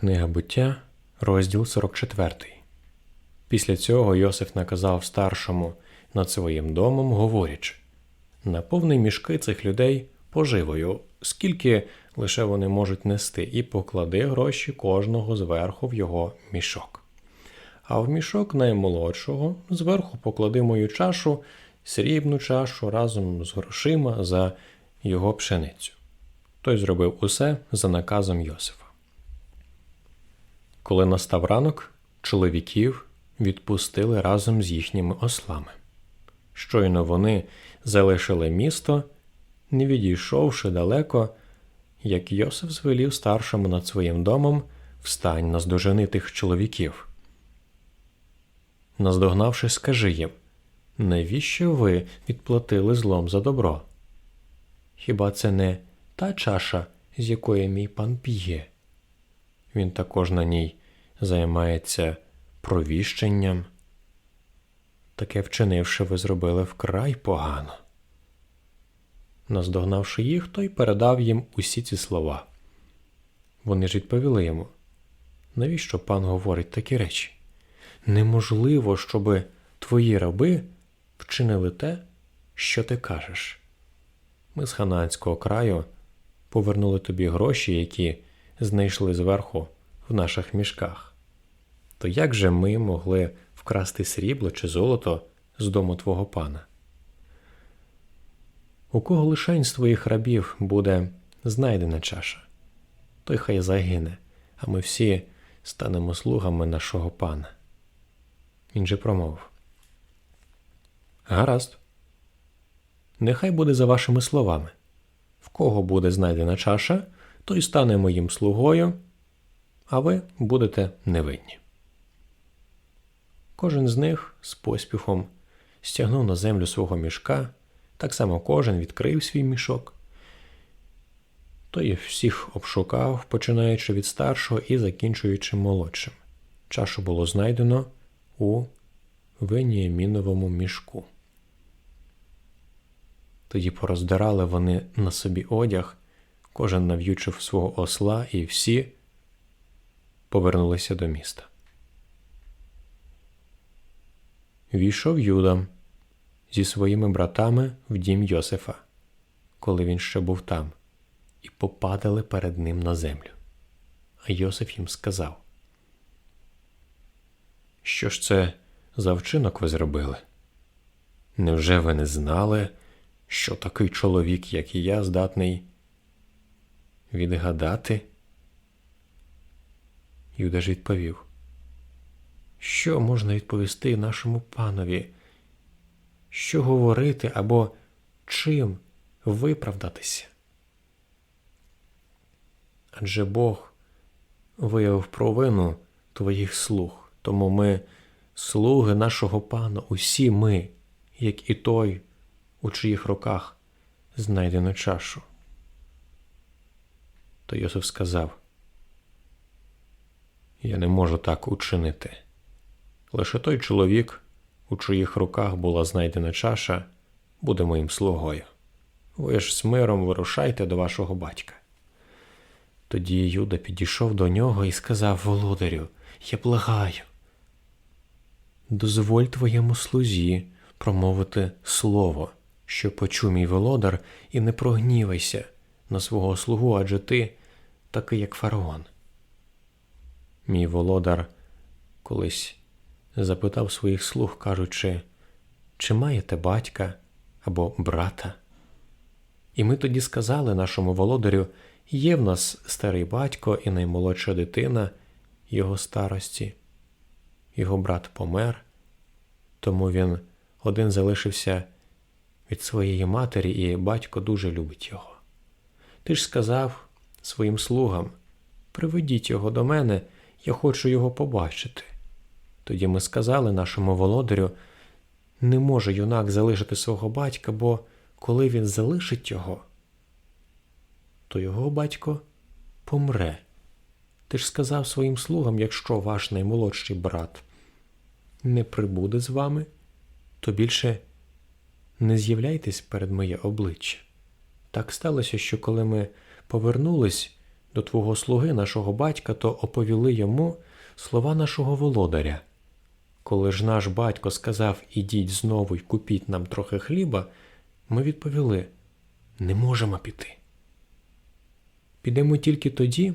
Книга буття, розділ 44. Після цього Йосиф наказав старшому над своїм домом, говорячи: Наповни мішки цих людей поживою, скільки лише вони можуть нести, і поклади гроші кожного зверху в його мішок. А в мішок наймолодшого зверху поклади мою чашу, срібну чашу разом з грошима за його пшеницю. Той зробив усе за наказом Йосифа. Коли настав ранок, чоловіків відпустили разом з їхніми ослами. Щойно вони залишили місто, не відійшовши далеко, як Йосиф звелів старшому над своїм домом встань наздожени тих чоловіків. Наздогнавши, скажи їм, навіщо ви відплатили злом за добро? Хіба це не та чаша, з якої мій пан п'є? Він також на ній займається провіщенням. Таке вчинивши, ви зробили вкрай погано. Наздогнавши їх, той передав їм усі ці слова. Вони ж відповіли йому, навіщо пан говорить такі речі? Неможливо, щоби твої раби вчинили те, що ти кажеш. Ми з хананського краю повернули тобі гроші, які знайшли зверху в наших мішках. То як же ми могли вкрасти срібло чи золото з дому твого пана? У кого лишень з твоїх рабів буде знайдена чаша, той хай загине, а ми всі станемо слугами нашого пана. Він же промовив. Гаразд. Нехай буде за вашими словами. В кого буде знайдена чаша, той стане моїм слугою, а ви будете невинні. Кожен з них з поспіхом стягнув на землю свого мішка, так само кожен відкрив свій мішок. Той всіх обшукав, починаючи від старшого і закінчуючи молодшим. Чашу було знайдено у Веніаміновому мішку. Тоді пороздирали вони на собі одяг, кожен нав'ючив свого осла, і всі повернулися до міста. Війшов Юда зі своїми братами в дім Йосифа, коли він ще був там, і попадали перед ним на землю. А Йосиф їм сказав: Що ж це за вчинок ви зробили? Невже ви не знали, що такий чоловік, як і я, здатний відгадати? Юда ж відповів, що можна відповісти нашому панові, що говорити або чим виправдатися? Адже Бог виявив провину твоїх слуг, тому ми, слуги нашого пана, усі ми, як і той, у чиїх руках знайдено чашу. То Йосиф сказав, я не можу так учинити. Лише той чоловік, у чиїх руках була знайдена чаша, буде моїм слугою. Ви ж з миром вирушайте до вашого батька. Тоді Юда підійшов до нього і сказав володарю, я благаю. Дозволь твоєму слузі промовити слово, що почув мій володар, і не прогнівайся на свого слугу, адже ти такий, як фараон. Мій володар колись запитав своїх слуг, кажучи, чи маєте батька або брата? І ми тоді сказали нашому володарю, є в нас старий батько і наймолодша дитина його старості. Його брат помер, тому він один залишився від своєї матері, і батько дуже любить його. Ти ж сказав своїм слугам приведіть його до мене, я хочу його побачити. Тоді ми сказали нашому володарю не може юнак залишити свого батька, бо коли він залишить його, то його батько помре. Ти ж сказав своїм слугам, якщо ваш наймолодший брат не прибуде з вами, то більше не з'являйтесь перед моє обличчя. Так сталося, що коли ми повернулись, до твого слуги, нашого батька, то оповіли йому слова нашого володаря. Коли ж наш батько сказав ідіть знову й купіть нам трохи хліба, ми відповіли не можемо піти. Підемо тільки тоді,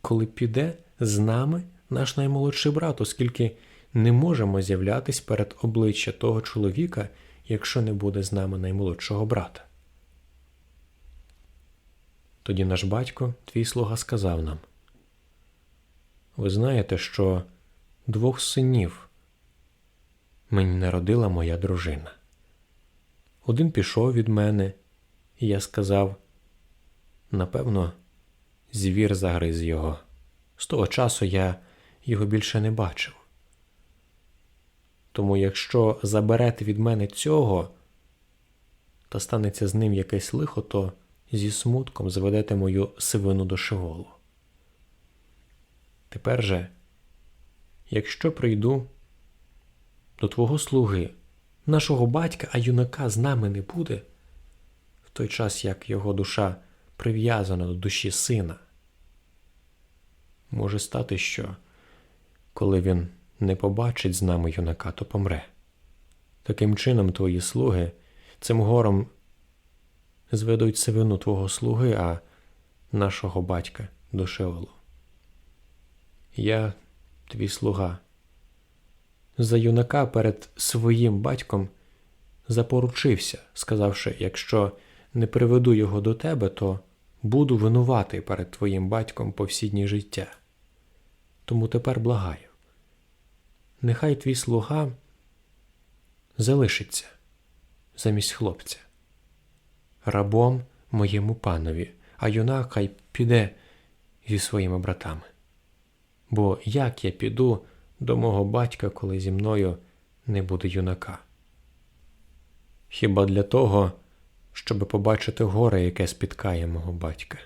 коли піде з нами наш наймолодший брат, оскільки не можемо з'являтись перед обличчя того чоловіка, якщо не буде з нами наймолодшого брата. Тоді наш батько, твій слуга, сказав нам: Ви знаєте, що двох синів мені народила моя дружина. Один пішов від мене, і я сказав: напевно, звір загриз його. З того часу я його більше не бачив. Тому якщо заберете від мене цього, та станеться з ним якесь лихо, то зі смутком зведете мою сивину до шеволу. Тепер же, якщо прийду до твого слуги, нашого батька, а юнака з нами не буде, в той час як його душа прив'язана до душі сина, може стати, що коли він не побачить з нами юнака, то помре. Таким чином, твої слуги цим гором зведуть сивину твого слуги, а нашого батька до Шеолу. Я, твій слуга, за юнака перед своїм батьком запоручився, сказавши, якщо не приведу його до тебе, то буду винуватий перед твоїм батьком по всі дні життя. Тому тепер благаю. Нехай твій слуга залишиться замість хлопця, рабом моєму панові, а юнак хай піде зі своїми братами. Бо як я піду до мого батька, коли зі мною не буде юнака? Хіба для того, щоб побачити горе, яке спіткає мого батька?